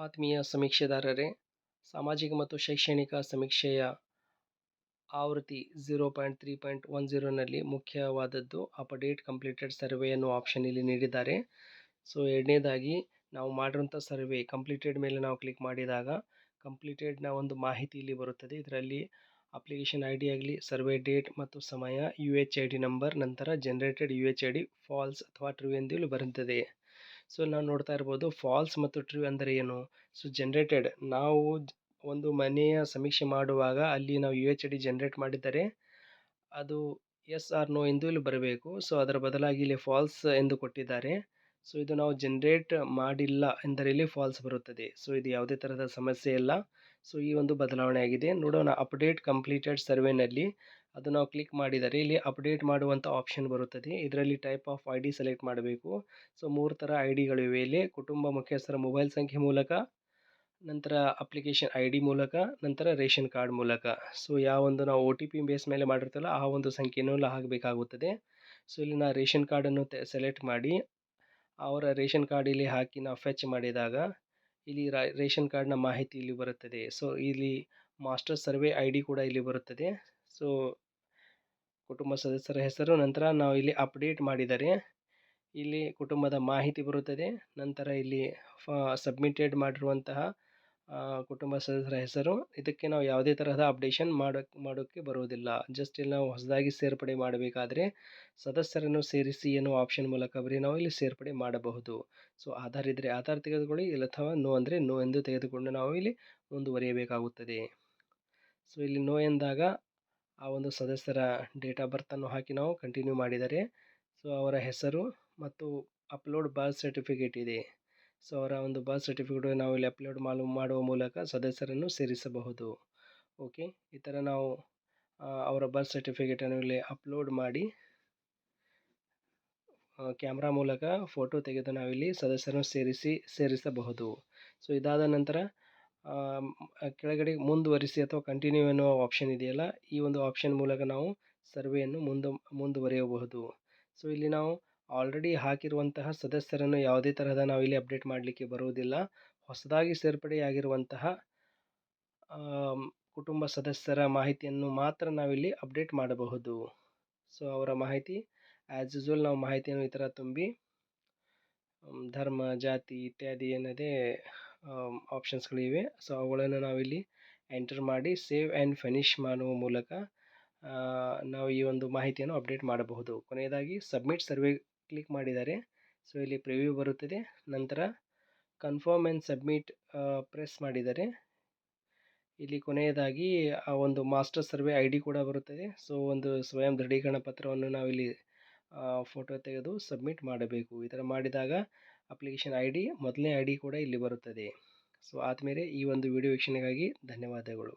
ಆತ್ಮೀಯ ಸಮೀಕ್ಷೆದಾರರೇ, ಸಾಮಾಜಿಕ ಮತ್ತು ಶೈಕ್ಷಣಿಕ ಸಮೀಕ್ಷೆಯ ಆವೃತ್ತಿ zero point three point one ಝೀರೋನಲ್ಲಿ ಮುಖ್ಯವಾದದ್ದು ಅಪ್ಡೇಟ್ ಕಂಪ್ಲೀಟೆಡ್ ಸರ್ವೆ ಅನ್ನೋ ಆಪ್ಷನ್ ಇಲ್ಲಿ ನೀಡಿದ್ದಾರೆ. ಸೊ, ಎರಡನೇದಾಗಿ ನಾವು ಮಾಡಿರೋಂಥ ಸರ್ವೆ ಕಂಪ್ಲೀಟೆಡ್ ಮೇಲೆ ನಾವು ಕ್ಲಿಕ್ ಮಾಡಿದಾಗ ಕಂಪ್ಲೀಟೆಡ್ನ ಒಂದು ಮಾಹಿತಿ ಇಲ್ಲಿ ಬರುತ್ತದೆ. ಇದರಲ್ಲಿ ಅಪ್ಲಿಕೇಶನ್ ಐ ಡಿ ಆಗಲಿ, ಸರ್ವೆ ಡೇಟ್ ಮತ್ತು ಸಮಯ, U H I D number, ನಂತರ generated U H I D false ಅಥವಾ ಟ್ರೂ ಎಂದು ಇಲ್ಲಿ ಬರುತ್ತದೆ. ಸೊ ನಾವು ನೋಡ್ತಾ ಇರ್ಬೋದು. ಫಾಲ್ಸ್ ಮತ್ತು ಟ್ರೂ ಅಂದರೆ ಏನು? So, generated. ನಾವು ಒಂದು ಮನೆಯ ಸಮೀಕ್ಷೆ ಮಾಡುವಾಗ ಅಲ್ಲಿ ನಾವು ಯು ಎಚ್ ಡಿ ಜನರೇಟ್ ಮಾಡಿದರೆ ಅದು ಎಸ್ ಆರ್ ನೋ ಎಂದು ಇಲ್ಲಿ ಬರಬೇಕು. ಸೊ, ಅದರ ಬದಲಾಗಿ ಇಲ್ಲಿ ಫಾಲ್ಸ್ ಎಂದು ಕೊಟ್ಟಿದ್ದಾರೆ. ಸೊ, ಇದು ನಾವು ಜನ್ರೇಟ್ ಮಾಡಿಲ್ಲ ಎಂದರೆ ಇಲ್ಲಿ ಫಾಲ್ಸ್ ಬರುತ್ತದೆ. ಸೊ, ಇದು ಯಾವುದೇ ತರಹದ ಸಮಸ್ಯೆ ಇಲ್ಲ. ಸೊ, ಈ ಒಂದು ಬದಲಾವಣೆ ಆಗಿದೆ. ನೋಡೋಣ ಅಪ್ಡೇಟ್ ಕಂಪ್ಲೀಟೆಡ್ ಸರ್ವೆನಲ್ಲಿ ಅದು ನಾವು ಕ್ಲಿಕ್ ಮಾಡಿದರೆ ಇಲ್ಲಿ ಅಪ್ಡೇಟ್ ಮಾಡುವಂಥ ಆಪ್ಷನ್ ಬರುತ್ತದೆ. ಇದರಲ್ಲಿ type of I D select ಮಾಡಬೇಕು. ಸೊ, ಮೂರು ಥರ ಐ ಡಿಗಳಿವೆ ಇಲ್ಲಿ ಕುಟುಂಬ ಮುಖ್ಯಸ್ಥರ ಮೊಬೈಲ್ ಸಂಖ್ಯೆ ಮೂಲಕ, ನಂತರ ಅಪ್ಲಿಕೇಶನ್ ಐ ಡಿ ಮೂಲಕ, ನಂತರ ರೇಷನ್ ಕಾರ್ಡ್ ಮೂಲಕ. ಸೊ ಯಾವೊಂದು ನಾವು ಒ ಟಿ ಪಿ ಬೇಸ್ ಮೇಲೆ ಮಾಡಿರ್ತೀವಲ್ಲ, ಆ ಒಂದು ಇಲ್ಲಿ ಹಾಕಬೇಕಾಗುತ್ತದೆ. ಸೊ, ಇಲ್ಲಿ ನಾ ರೇಷನ್ ಕಾರ್ಡನ್ನು ಸೆಲೆಕ್ಟ್ ಮಾಡಿ, ಅವರ ರೇಷನ್ ಕಾರ್ಡ್ ಇಲ್ಲಿ ಹಾಕಿ ನಾವು ಫೆಚ್ ಮಾಡಿದಾಗ, ಇಲ್ಲಿ ರೇಷನ್ ಕಾರ್ಡ್ನ ಮಾಹಿತಿ ಇಲ್ಲಿ ಬರುತ್ತದೆ. ಸೊ, ಇಲ್ಲಿ ಮಾಸ್ಟರ್ ಸರ್ವೆ ಐ ಡಿ ಕೂಡ ಇಲ್ಲಿ ಬರುತ್ತದೆ. ಸೊ, ಕುಟುಂಬ ಸದಸ್ಯರ ಹೆಸರು, ನಂತರ ನಾವು ಇಲ್ಲಿ ಅಪ್ಡೇಟ್ ಮಾಡಿದರೆ, ಇಲ್ಲಿ ಕುಟುಂಬದ ಮಾಹಿತಿ ಬರುತ್ತದೆ. ನಂತರ ಇಲ್ಲಿ ಸಬ್ಮಿಟೆಡ್ ಮಾಡಿರುವಂತಹ ಕುಟುಂಬ ಸದಸ್ಯರ ಹೆಸರು. ಇದಕ್ಕೆ ನಾವು ಯಾವುದೇ ತರಹದ ಅಪ್ಡೇಷನ್ ಮಾಡೋಕ್ಕೆ ಮಾಡೋಕ್ಕೆ ಬರುವುದಿಲ್ಲ. ಜಸ್ಟ್ ಇಲ್ಲಿ ನಾವು ಹೊಸದಾಗಿ ಸೇರ್ಪಡೆ ಮಾಡಬೇಕಾದ್ರೆ, ಸದಸ್ಯರನ್ನು ಸೇರಿಸಿ ಏನೋ ಆಪ್ಷನ್ ಮೂಲಕ ಬರೀ ನಾವು ಇಲ್ಲಿ ಸೇರ್ಪಡೆ ಮಾಡಬಹುದು. ಸೊ, ಆಧಾರ್ ಇದ್ದರೆ ಆಧಾರ್ ತೆಗೆದುಕೊಳ್ಳಿ, ಇಲ್ಲ ಅಥವಾ ನೋ ಅಂದರೆ ನೋ ಎಂದು ತೆಗೆದುಕೊಂಡು ನಾವು ಇಲ್ಲಿ ಮುಂದುವರಿಯಬೇಕಾಗುತ್ತದೆ. ಸೊ, ಇಲ್ಲಿ ನೋ ಎಂದಾಗ ಆ ಒಂದು ಸದಸ್ಯರ ಡೇಟ್ ಆಫ್ ಬರ್ತನ್ನು ಹಾಕಿ ನಾವು ಕಂಟಿನ್ಯೂ ಮಾಡಿದರೆ ಸೊ ಅವರ ಹೆಸರು ಮತ್ತು ಅಪ್ಲೋಡ್ ಬರ್ತ್ ಸರ್ಟಿಫಿಕೇಟ್ ಇದೆ. ಸೊ ಅವರ ಒಂದು ಬರ್ತ್ ಸರ್ಟಿಫಿಕೇಟ್ ನಾವು ಇಲ್ಲಿ ಅಪ್ಲೋಡ್ ಮಾಡು ಮಾಡುವ ಮೂಲಕ ಸದಸ್ಯರನ್ನು ಸೇರಿಸಬಹುದು. ಓಕೆ ಈ ಥರ ನಾವು ಅವರ ಬರ್ತ್ ಸರ್ಟಿಫಿಕೇಟನ್ನು ಇಲ್ಲಿ ಅಪ್ಲೋಡ್ ಮಾಡಿ ಕ್ಯಾಮ್ರಾ ಮೂಲಕ ಫೋಟೋ ತೆಗೆದು ನಾವಿಲ್ಲಿ ಸದಸ್ಯರನ್ನು ಸೇರಿಸಿ, ಸೇರಿಸಬಹುದು. ಸೊ ಇದಾದ ನಂತರ ಕೆಳಗಡೆ ಮುಂದುವರಿಸಿ ಅಥವಾ ಕಂಟಿನ್ಯೂ ಎನ್ನುವ ಆಪ್ಷನ್ ಇದೆಯಲ್ಲ, ಈ ಒಂದು ಆಪ್ಷನ್ ಮೂಲಕ ನಾವು ಸರ್ವೆಯನ್ನು ಮುಂದು, ಮುಂದುವರಿಯಬಹುದು. ಸೊ ಇಲ್ಲಿ ನಾವು ಆಲ್ರೆಡಿ ಹಾಕಿರುವಂತಹ ಸದಸ್ಯರನ್ನು ಯಾವುದೇ ತರಹದ ಇಲ್ಲಿ ಅಪ್ಡೇಟ್ ಮಾಡಲಿಕ್ಕೆ ಬರುವುದಿಲ್ಲ. ಹೊಸದಾಗಿ ಸೇರ್ಪಡೆಯಾಗಿರುವಂತಹ ಕುಟುಂಬ ಸದಸ್ಯರ ಮಾಹಿತಿಯನ್ನು ಮಾತ್ರ ನಾವಿಲ್ಲಿ ಅಪ್ಡೇಟ್ ಮಾಡಬಹುದು. ಸೊ ಅವರ ಮಾಹಿತಿ ಆ್ಯಸ್ ಯೂಸ್ವಲ್ ನಾವು ಮಾಹಿತಿಯನ್ನು ಈ ತುಂಬಿ ಧರ್ಮ, ಜಾತಿ ಇತ್ಯಾದಿ ಏನಿದೆ ಆಪ್ಷನ್ಸ್ಗಳಿವೆ ಸೊ ಅವುಗಳನ್ನು ನಾವಿಲ್ಲಿ ಎಂಟರ್ ಮಾಡಿ ಸೇವ್ ಆ್ಯಂಡ್ ಫಿನಿಶ್ ಮಾಡುವ ಮೂಲಕ ನಾವು ಈ ಒಂದು ಮಾಹಿತಿಯನ್ನು ಅಪ್ಡೇಟ್ ಮಾಡಬಹುದು. ಕೊನೆಯದಾಗಿ ಸಬ್ಮಿಟ್ ಸರ್ವೆ ಕ್ಲಿಕ್ ಮಾಡಿದರೆ ಸೊ ಇಲ್ಲಿ ಪ್ರಿವ್ಯೂ ಬರುತ್ತದೆ. ನಂತರ ಕನ್ಫರ್ಮ್ ಆ್ಯಂಡ್ ಸಬ್ಮಿಟ್ ಪ್ರೆಸ್ ಮಾಡಿದರೆ, ಇಲ್ಲಿ ಕೊನೆಯದಾಗಿ ಆ ಒಂದು ಮಾಸ್ಟರ್ ಸರ್ವೆ ಐ ಡಿ ಕೂಡ ಬರುತ್ತದೆ. ಸೊ ಒಂದು ಸ್ವಯಂ ದೃಢೀಕರಣ ಪತ್ರವನ್ನು ನಾವಿಲ್ಲಿ ಫೋಟೋ ತೆಗೆದು ಸಬ್ಮಿಟ್ ಮಾಡಬೇಕು. ಈ ಥರ ಮಾಡಿದಾಗ ಅಪ್ಲಿಕೇಶನ್ ಐ ಡಿ ಮೊದಲನೇ ಐ ಡಿ ಕೂಡ ಇಲ್ಲಿ ಬರುತ್ತದೆ. ಸೊ ಆದಮೇಲೆ ಈ ಒಂದು ವಿಡಿಯೋ ವೀಕ್ಷಣೆಗಾಗಿ ಧನ್ಯವಾದಗಳು.